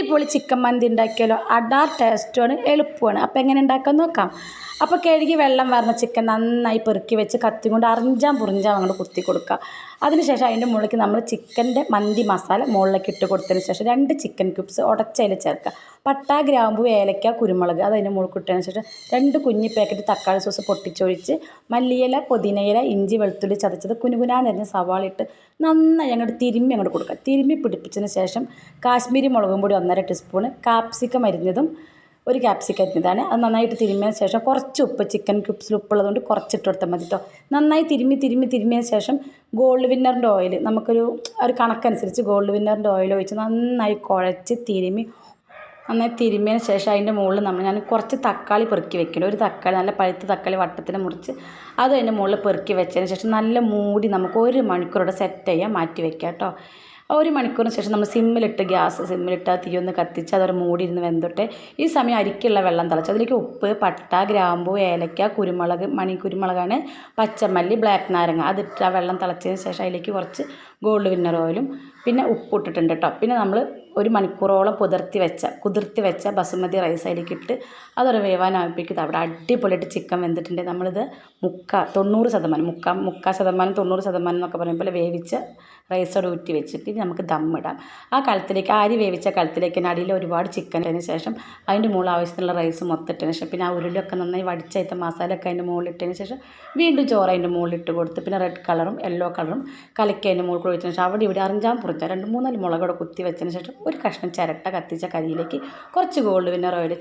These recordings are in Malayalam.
അടിപൊളി ചിക്കൻ മന്തി ഉണ്ടാക്കിയാലോ? അടാ ടേസ്റ്റുമാണ് എളുപ്പമാണ്. അപ്പോൾ എങ്ങനെ ഉണ്ടാക്കാൻ നോക്കാം? അപ്പോൾ കഴുകി വെള്ളം വരുന്ന ചിക്കൻ നന്നായി പെറുക്കി വെച്ച് കത്തി കൊണ്ട് അറിഞ്ചാൻ പുറിഞ്ചാൻ അങ്ങോട്ട് കുത്തി കൊടുക്കുക. അതിനുശേഷം അതിന്റെ മുകളിലേക്ക് നമ്മൾ ചിക്കന്റെ മന്തി മസാല മുകളിലേക്ക് ഇട്ട് കൊടുത്തതിന് ശേഷം രണ്ട് ചിക്കൻ ക്യൂബ്സ് ഉടച്ചതിൽ ചേർക്കുക. പട്ട ഗ്രാമ്പു ഏലക്ക കുരുമുളക് അത് അതിന്റെ മുകളിൽ ഇട്ടതിന് ശേഷം രണ്ട് കുഞ്ഞി പാക്കറ്റ് തക്കാളി സോസ് പൊട്ടിച്ചൊഴിച്ച് മല്ലിയില പുതിനയില ഇഞ്ചി വെളുത്തുള്ളി ചതച്ചത് കുനുകുനാ നിറഞ്ഞ സവാള ഇട്ട് നന്നായി അങ്ങോട്ട് തിരുമ്മി അങ്ങോട്ട് കൊടുക്കുക. തിരുമ്മി പിടിപ്പിച്ചതിന് ശേഷം കാശ്മീരി മുളകും പൊടി ഒന്നര ടീസ്പൂണ് കാപ്സിക്കം അരിഞ്ഞതും ഒരു ക്യാപ്സിക്കം അരിഞ്ഞതാണ്. അത് നന്നായിട്ട് തിരുമ്മിയതിന് ശേഷം കുറച്ച് ഉപ്പ് ചിക്കൻ ക്യൂബ്സിൽ ഉപ്പുള്ളതുകൊണ്ട് കുറച്ചിട്ട് കൊടുത്താൽ മതി കേട്ടോ നന്നായി തിരുമ്മി തിരുമ്മി തിരുമ്മിയതിന് ശേഷം ഗോൾഡ് വിന്നറിന്റെ ഓയിൽ നമുക്കൊരു ഒരു കണക്കനുസരിച്ച് ഗോൾഡ് വിന്നറിന്റെ ഓയിൽ ഒഴിച്ച് നന്നായി കുഴച്ച് തിരുമ്മി നന്നായി തിരുമ്മിയതിന് ശേഷം അതിന്റെ മുകളിൽ നമ്മൾ ഞാൻ കുറച്ച് തക്കാളി പെറുക്കി വെക്കണം. ഒരു തക്കാളി നല്ല പഴുത്ത തക്കാളി വട്ടത്തിന് മുറിച്ച് അത് അതിന്റെ മുകളിൽ പെറുക്കി വെച്ചതിന് ശേഷം നല്ല മൂടി നമുക്ക് ഒരു മണിക്കൂറോടെ സെറ്റ് ചെയ്യാൻ മാറ്റി വെക്കാം കേട്ടോ ഒരു മണിക്കൂറിന് ശേഷം നമ്മൾ സിമ്മിലിട്ട് ഗ്യാസ് സിമ്മിലിട്ട് തീ ഒന്ന് കത്തിച്ച് അതൊരു മൂടിയിരുന്ന് വെന്തൊട്ടെ ഈ സമയം അരിക്കുള്ള വെള്ളം തിളച്ച് അതിലേക്ക് ഉപ്പ് പട്ട ഗ്രാമ്പു ഏലക്ക കുരുമുളക് മണി കുരുമുളകാണ് പച്ചമല്ലി ബ്ലാക്ക് നാരങ്ങ അതിട്ട് ആ വെള്ളം തിളച്ചതിന് ശേഷം അതിലേക്ക് കുറച്ച് ഗോൾഡ് വിന്നർ ഓയിലും പിന്നെ ഉപ്പ് ഇട്ടിട്ടുണ്ട് കേട്ടോ പിന്നെ നമ്മൾ ഒരു മണിക്കൂറോളം പുതിർത്തി വെച്ച കുതിർത്തി വെച്ച ബസുമതി റൈസ് അതിലേക്കിട്ട് അതൊരു വേവാനാകുമ്പോഴേക്കും അവിടെ അടിപൊളിയായിട്ട് ചിക്കൻ വെന്തിട്ടുണ്ട്. നമ്മളിത് മുക്കാൽ തൊണ്ണൂറ് ശതമാനം മുക്കാൽ മുക്കാൽ ശതമാനം തൊണ്ണൂറ് ശതമാനം എന്നൊക്കെ പറയുമ്പോൾ വേവിച്ച റൈസോട് ഊറ്റി വെച്ചിട്ട് നമുക്ക് ദമ്മിടാം ആ കലത്തിലേക്ക് അരി വേവിച്ച കലത്തിലേക്ക് തന്നെ അടിയിൽ ഒരുപാട് ചിക്കൻ ഇട്ടതിന് ശേഷം അതിന്റെ മുകളിൽ ആവശ്യത്തിനുള്ള റൈസ് മൊത്തം ശേഷം പിന്നെ ആ ഉരുളിയൊക്കെ നന്നായി വടിച്ചയത്ത മസാലയൊക്കെ അതിന്റെ മുകളിൽ ഇട്ടതിന് ശേഷം വീണ്ടും ചോറ് അതിന്റെ മുകളിൽ ഇട്ട് കൊടുത്ത് പിന്നെ റെഡ് കളറും യെല്ലോ കളറും കലക്കി അതിന്റെ മുകളിൽ ഒഴിച്ചതിന് ശേഷം അവിടെ ഇവിടെ അറിഞ്ചാൻ പുറത്ത് രണ്ട് മൂന്നാൽ മുളകോടെ കുത്തി വെച്ചതിന് ശേഷം ഒരു കഷ്ണം ചിരട്ട കത്തിച്ച കരിയിലേക്ക് കുറച്ച് ഗോൾഡ് വിന്നർ ഓയിൽ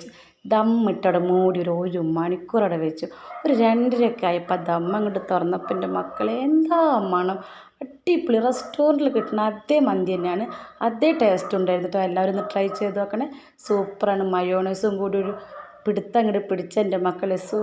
ദമ്മിട്ടവിടെ മൂടി ഒരു ഒരു മണിക്കൂർ വെച്ചു. ഒരു രണ്ടരയൊക്കെ ആയപ്പോൾ ദം അങ്ങോട്ട് തുറന്നപ്പോൾ എന്റെ മക്കളെ എന്താ മണം? അടിപൊളി റെസ്റ്റോറന്റിൽ കിട്ടുന്ന അതേ മന്തി തന്നെയാണ്. അതേ ടേസ്റ്റ് ഉണ്ടായിരുന്നു കേട്ടോ എല്ലാവരും ഒന്ന് ട്രൈ ചെയ്ത് നോക്കണേ. സൂപ്പറാണ് മയോണൈസും കൂടി ഒരു പിടുത്തം അങ്ങോട്ട് പിടിച്ച എന്റെ മക്കളെ. സൂ